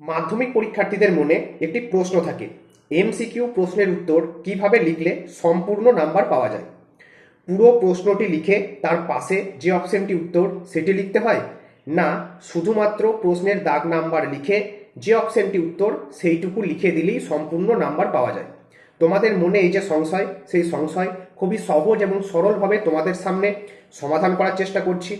মাধ্যমিক পরীক্ষার্থীদের মনে একটি প্রশ্ন থাকে, এমসিকিউ প্রশ্নের উত্তর কীভাবে লিখলে সম্পূর্ণ নাম্বার পাওয়া যায়? পুরো প্রশ্নটি লিখে তার পাশে যে অপশনটি উত্তর সেটি লিখতে হয়? না, শুধুমাত্র প্রশ্নের দাগ নাম্বার লিখে যে অপশনটি উত্তর সেইটুকু লিখে দিলেই সম্পূর্ণ নাম্বার পাওয়া যায়। তোমাদের মনে এই যে সংশয়, সেই সংশয় খুবই সহজ এবং সরলভাবে তোমাদের সামনে সমাধান করার চেষ্টা করছি।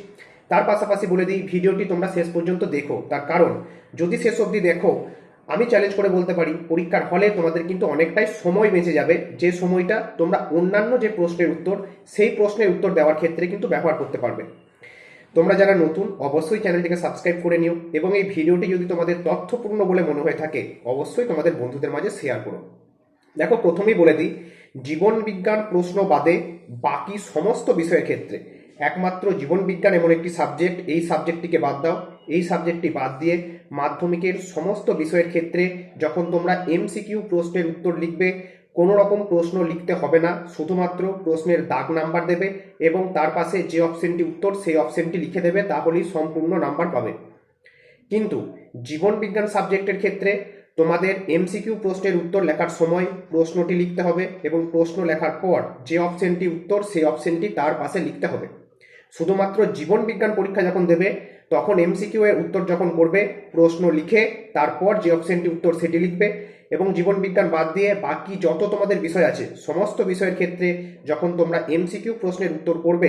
তার পাশাপাশি বলে দিই, ভিডিওটি তোমরা শেষ পর্যন্ত দেখো। তার কারণ, যদি শেষ অবধি দেখো, আমি চ্যালেঞ্জ করে বলতে পারি, পরীক্ষার হলে তোমাদের কিন্তু অনেকটাই সময় বেঁচে যাবে। যে সময়টা তোমরা অন্যান্য যে প্রশ্নের উত্তর, সেই প্রশ্নের উত্তর দেওয়ার ক্ষেত্রে কিন্তু ব্যবহার করতে পারবে। তোমরা যারা নতুন, অবশ্যই চ্যানেলটিকে সাবস্ক্রাইব করে নিও এবং এই ভিডিওটি যদি তোমাদের তথ্যপূর্ণ বলে মনে হয়ে থাকে, অবশ্যই তোমাদের বন্ধুদের মাঝে শেয়ার করো। দেখো, প্রথমেই বলে দিই, জীবন বিজ্ঞান প্রশ্ন বাদে বাকি সমস্ত বিষয়ের ক্ষেত্রে একমাত্র জীবনবিজ্ঞান এমন একটি সাবজেক্ট এই সাবজেক্টটিকে বাদ দাও। এই সাবজেক্টটি বাদ দিয়ে মাধ্যমিকের সমস্ত বিষয়ের ক্ষেত্রে যখন তোমরা এমসিকিউ প্রশ্নের উত্তর লিখবে, কোনো রকম প্রশ্ন লিখতে হবে না, শুধুমাত্র প্রশ্নের দাগ নাম্বার দেবে এবং তার পাশে যে অপশনটি উত্তর, সেই অপশনটি লিখে দেবে, তাহলেই সম্পূর্ণ নাম্বার পাবে। কিন্তু জীবনবিজ্ঞান সাবজেক্টের ক্ষেত্রে তোমাদের এমসিকিউ প্রশ্নের উত্তর লেখার সময় প্রশ্নটি লিখতে হবে এবং প্রশ্ন লেখার পর যে অপশনটি উত্তর, সেই অপশনটি তার পাশে লিখতে হবে। শুধুমাত্র জীবন বিজ্ঞান পরীক্ষা যখন দেবে, তখন এমসিকিউ এর উত্তর যখন করবে, প্রশ্ন লিখে, তারপর যে অপশনটি উত্তর সেটি লিখবে এবং জীবন বিজ্ঞান বাদ দিয়ে বাকি যত তোমাদের বিষয় আছে, সমস্ত বিষয়ের ক্ষেত্রে যখন তোমরা এমসিকিউ প্রশ্নের উত্তর করবে,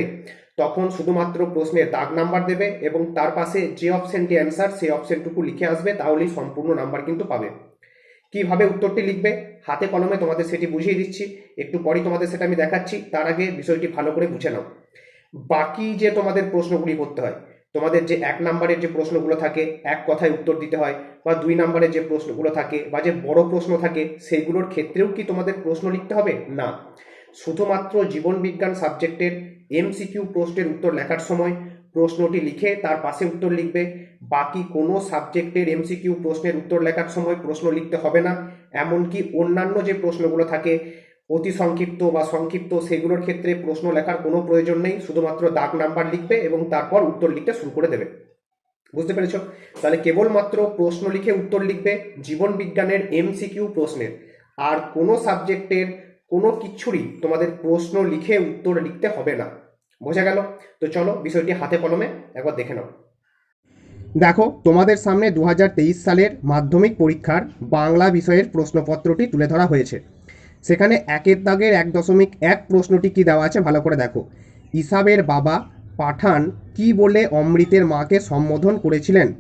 তখন শুধুমাত্র প্রশ্নের দাগ নাম্বার দেবে এবং তার পাশে যে অপশনটি অ্যান্সার, সেই অপশনটুকু লিখে আসবে, তাহলেই সম্পূর্ণ নাম্বার কিন্তু পাবে। কীভাবে উত্তরটি লিখবে? হাতে কলমে তোমাদের সেটি বুঝিয়ে দিচ্ছি, একটু পরেই তোমাদের সেটা আমি দেখাচ্ছি, তার আগে বিষয়টি ভালো করে বুঝে নাও। বাকি যে তোমাদের প্রশ্নগুলি করতে হয়, তোমাদের যে এক নাম্বারের যে প্রশ্নগুলো থাকে, এক কথায় উত্তর দিতে হয়, বা দুই নাম্বারের যে প্রশ্নগুলো থাকে, বা যে বড় প্রশ্ন থাকে, সেইগুলোর ক্ষেত্রেও কি তোমাদের প্রশ্ন লিখতে হবে? না। শুধুমাত্র জীবন বিজ্ঞান সাবজেক্টের এমসিকিউ প্রশ্নের উত্তর লেখার সময় প্রশ্নটি লিখে তার পাশে উত্তর লিখবে। বাকি কোনো সাবজেক্টের এমসিকিউ প্রশ্নের উত্তর লেখার সময় প্রশ্ন লিখতে হবে না। এমনকি অন্যান্য যে প্রশ্নগুলো থাকে অতি সংক্ষিপ্ত বা সংক্ষিপ্ত সেগুলোর ক্ষেত্রে প্রশ্ন লেখার কোনো প্রয়োজন নেই, শুধুমাত্র দাগ নাম্বার লিখবে এবং তারপর উত্তর লিখতে শুরু করে দেবে। বুঝতে পেরেছ? তাহলে কেবলমাত্র প্রশ্ন লিখে উত্তর লিখবে জীবন বিজ্ঞানের এমসিকিউ প্রশ্নের। আর কোনো সাবজেক্টের কোনো কিছুরই তোমাদের প্রশ্ন লিখে উত্তর লিখতে হবে না। বোঝা গেল? তো চলো বিষয়টি হাতে কলমে একবার দেখে নাও। দেখো, তোমাদের সামনে দু হাজার তেইশ সালের মাধ্যমিক পরীক্ষার বাংলা বিষয়ের প্রশ্নপত্রটি তুলে ধরা হয়েছে। সেখানে একের দাগের এক দশমিক এক প্রশ্নটি কি দেওয়া আছে? ভালো করে দেখো। ইসাবের বাবা পাঠান কি বলে অমৃতের মাকে সম্বোধন করেছিলেন?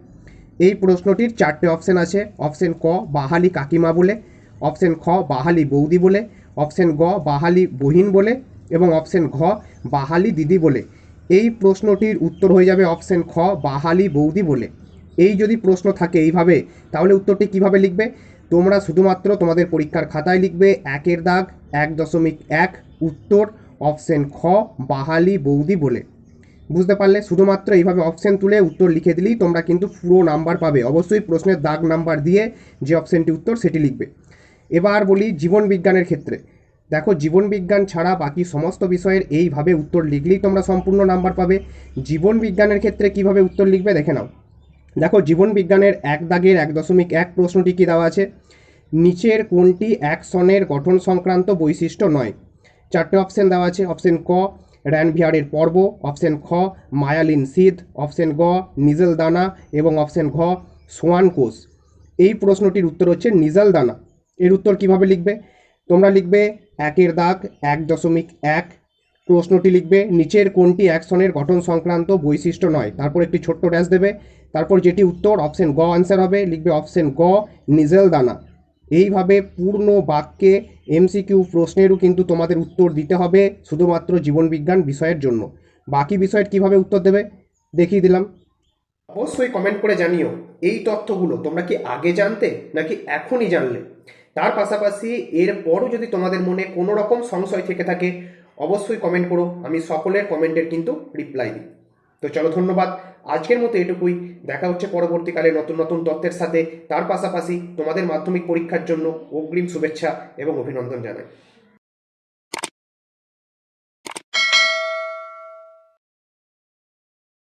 এই প্রশ্নটির চারটে অপশন আছে। অপশন ক, বাহালি কাকিমা বলে। অপশন খ, বাহালি বৌদি বলে। অপশন গ, বাহালি বহিন বলে। এবং অপশন ঘ, বাহালি দিদি বলে। এই প্রশ্নটির উত্তর হয়ে যাবে অপশন খ, বাহালি বৌদি বলে। এই যদি প্রশ্ন থাকে এইভাবে, তাহলে উত্তরটি কীভাবে লিখবে? তোমরা শুধুমাত্র তোমাদের পরীক্ষার খাতায় লিখবে একের দাগ, এক দশমিক এক, উত্তর, অপশন খ, বাহালি, বৌদি বলে। বুঝতে পারলে? শুধুমাত্র এইভাবে অপশন তুলে উত্তর লিখে দিলেই তোমরা কিন্তু পুরো নাম্বার পাবে। অবশ্যই প্রশ্নের দাগ নাম্বার দিয়ে যে অপশনটি উত্তর সেটি লিখবে। এবার বলি জীবন বিজ্ঞানের ক্ষেত্রে। দেখো, জীবন বিজ্ঞান ছাড়া বাকি সমস্ত বিষয়ের এইভাবে উত্তর লিখলেই তোমরা সম্পূর্ণ নাম্বার পাবে। জীবন বিজ্ঞানের ক্ষেত্রে কীভাবে উত্তর লিখবে দেখে নাও। দেখো জীবন বিজ্ঞানের এক দাগের এক দশমিক এক প্রশ্নটি কী দেওয়া আছে? নিচের কোনটি অ্যাকশনের গঠন সংক্রান্ত বৈশিষ্ট্য নয়? চারটে অপশন দেওয়া আছে অপশন ক র্যানভিয়ারের পর্ব অপশন খ, মায়ালিন শীত অপশন গ, নিজেল দানা এবং অপশন ঘ, সোয়ান কোষ। এই প্রশ্নটির উত্তর হচ্ছে নিজেল দানা। এর উত্তর কীভাবে লিখবে? তোমরা লিখবে একের দাগ এক দশমিক এক প্রশ্নটি লিখবে, নিচের কোনটি অ্যাকশনের গঠন সংক্রান্ত বৈশিষ্ট্য নয়? তারপর একটি ছোট্ট ড্যাশ দেবে, তারপর যেটি উত্তর অপশন গ আনসার হবে, লিখবে অপশন গ নিজেল দানা এইভাবে পূর্ণ বাক্যে এমসিকিউ প্রশ্নেরও কিন্তু তোমাদের উত্তর দিতে হবে শুধুমাত্র জীবনবিজ্ঞান বিষয়ের জন্য। বাকি বিষয়ের কীভাবে উত্তর দেবে, দেখিয়ে দিলাম। অবশ্যই কমেন্ট করে জানিও, এই তথ্যগুলো তোমরা কি আগে জানতে নাকি এখনই জানলে? তার পাশাপাশি এরপরও যদি তোমাদের মনে কোনো রকম সংশয় থেকে থাকে অবশ্যই কমেন্ট করো। আমি সকলের কমেন্টের কিন্তু রিপ্লাই দিই। তো চলো, ধন্যবাদ। আজকের মতো এটুকুই। দেখা হচ্ছে পরবর্তীকালে নতুন নতুন তথ্যের সাথে। তার পাশাপাশি তোমাদের মাধ্যমিক পরীক্ষার জন্য অগ্রিম শুভেচ্ছা এবং অভিনন্দন জানাই।